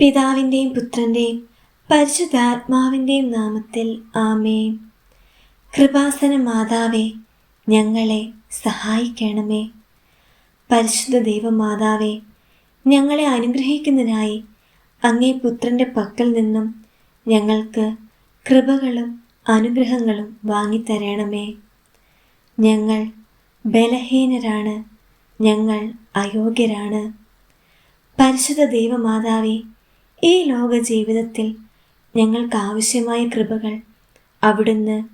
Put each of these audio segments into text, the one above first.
പിതാവിന്റെയും പുത്രന്റെയും പരിശുദ്ധാത്മാവിന്റെയും നാമത്തിൽ ആമേ കൃപാസന മാതാവേ ഞങ്ങളെ സഹായിക്കണമേ. പരിശുദ്ധ ദൈവമാതാവേ ഞങ്ങളെ അനുഗ്രഹിക്കുന്നതിനായി അങ്ങേ പുത്രന്റെ പക്കൽ നിന്നും ഞങ്ങൾക്ക് കൃപകളും അനുഗ്രഹങ്ങളും വാങ്ങിത്തരണമേ. ഞങ്ങൾ ബലഹീനരാണ് ഞങ്ങൾ അയോഗ്യരാണ്. പരിശുദ്ധ ദൈവമാതാവേ ഈ ലോക ജീവിതത്തിൽ ഞങ്ങൾക്ക് ആവശ്യമായ കൃപകൾ അവിടുന്ന്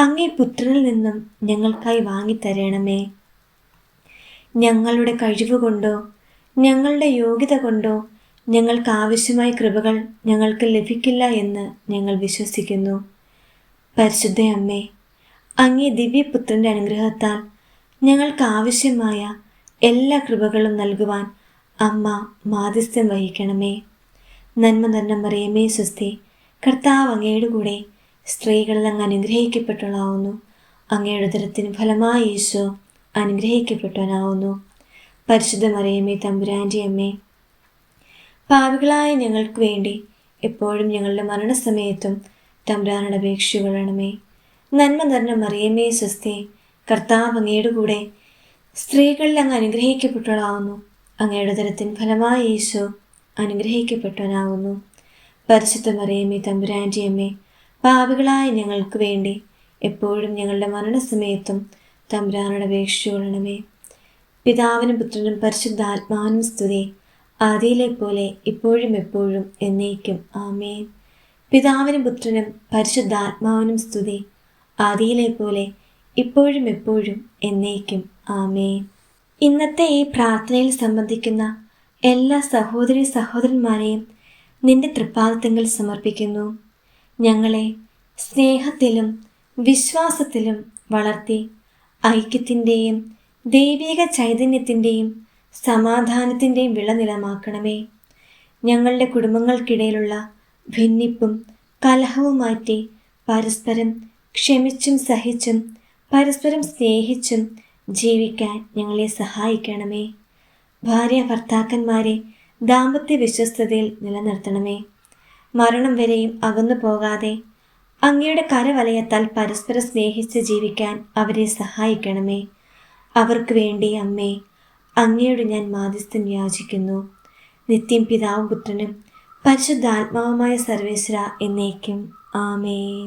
അങ്ങേ പുത്രനിൽ നിന്നും ഞങ്ങൾക്കായി വാങ്ങിത്തരണമേ. ഞങ്ങളുടെ കഴിവുകൊണ്ടോ ഞങ്ങളുടെ യോഗ്യത കൊണ്ടോ ഞങ്ങൾക്ക് ആവശ്യമായ കൃപകൾ ഞങ്ങൾക്ക് ലഭിക്കില്ല എന്ന് ഞങ്ങൾ വിശ്വസിക്കുന്നു. പരിശുദ്ധ അമ്മേ അങ്ങേ ദിവ്യപുത്രന്റെ അനുഗ്രഹത്താൽ ഞങ്ങൾക്ക് ആവശ്യമായ എല്ലാ കൃപകളും നൽകുവാൻ അമ്മ മാധ്യസ്ഥ്യം വഹിക്കണമേ. നന്മ നന്മ മറിയമേ സ്വസ്തി. കർത്താവ് അങ്ങയുടെ കൂടെ സ്ത്രീകളിൽ അങ്ങ് അനുഗ്രഹിക്കപ്പെട്ടവളാവുന്നു. അങ്ങയുടെ ഉദരത്തിന് ഫലമായി യേശോ അനുഗ്രഹിക്കപ്പെട്ടവനാവുന്നു. പരിശുദ്ധ മറിയമ്മേ തമ്പുരാന്റെ അമ്മേ. പാവികളായ ഞങ്ങൾക്ക് വേണ്ടി എപ്പോഴും ഞങ്ങളുടെ മരണസമയത്തും തമ്പുരാനുടെ അപേക്ഷകളണമേ നന്മ നിറഞ്ഞ മറിയമ്മേ സ്വസ്തി. കർത്താവ് അങ്ങയുടെ കൂടെ സ്ത്രീകളിൽ അങ്ങ് അനുഗ്രഹിക്കപ്പെട്ടവളാവുന്നു. അങ്ങയുടെ തരത്തിൻ ഫലമായി യേശോ അനുഗ്രഹിക്കപ്പെട്ടവനാവുന്നു പരിശുദ്ധ മറിയമ്മേ തമ്പുരാന്റെ അമ്മേ പാപികളായ ഞങ്ങൾക്ക് വേണ്ടി എപ്പോഴും ഞങ്ങളുടെ മരണസമയത്തും തമ്പുരാനോട് അപേക്ഷിച്ചുകൊള്ളണമേ പിതാവിനും പുത്രനും പരിശുദ്ധാത്മാവിനും സ്തുതി. ആദിയിലെ പോലെ ഇപ്പോഴും എപ്പോഴും എന്നേക്കും. ആമേ പിതാവിനും പുത്രനും പരിശുദ്ധാത്മാവിനും സ്തുതി. ആദിയിലെ പോലെ ഇപ്പോഴും എപ്പോഴും എന്നേക്കും. ആമേ ഇന്നത്തെ ഈ പ്രാർത്ഥനയിൽ സംബന്ധിക്കുന്ന എല്ലാ സഹോദരി സഹോദരന്മാരെയും നിന്റെ തൃപ്പാദത്തങ്ങൾ സമർപ്പിക്കുന്നു. ഞങ്ങളെ സ്നേഹത്തിലും വിശ്വാസത്തിലും വളർത്തി ഐക്യത്തിന്റെയും ദൈവിക ചൈതന്യത്തിന്റെയും സമാധാനത്തിന്റെയും വിളനിലമാക്കണമേ ഞങ്ങളുടെ കുടുംബങ്ങൾക്കിടയിലുള്ള ഭിന്നിപ്പും കലഹവും മാറ്റി പരസ്പരം ക്ഷമിച്ചും സഹിച്ചും പരസ്പരം സ്നേഹിച്ചും ജീവിക്കാൻ ഞങ്ങളെ സഹായിക്കണമേ. ഭാര്യ ഭർത്താക്കന്മാരെ ദാമ്പത്യ വിശ്വസ്തതയിൽ നിലനിർത്തണമേ. മരണം വരെയും അകന്നു പോകാതെ അങ്ങയുടെ കരവലയത്താൽ പരസ്പരം സ്നേഹിച്ച് ജീവിക്കാൻ അവരെ സഹായിക്കണമേ. അവർക്ക് വേണ്ടി അമ്മേ അങ്ങയോട് ഞാൻ മാധ്യസ്ഥം യാചിക്കുന്നു. നിത്യം പിതാവും പുത്രനും പരിശുദ്ധാത്മാവുമായ സർവേശ്വര എന്നേക്കും. ആമേൻ.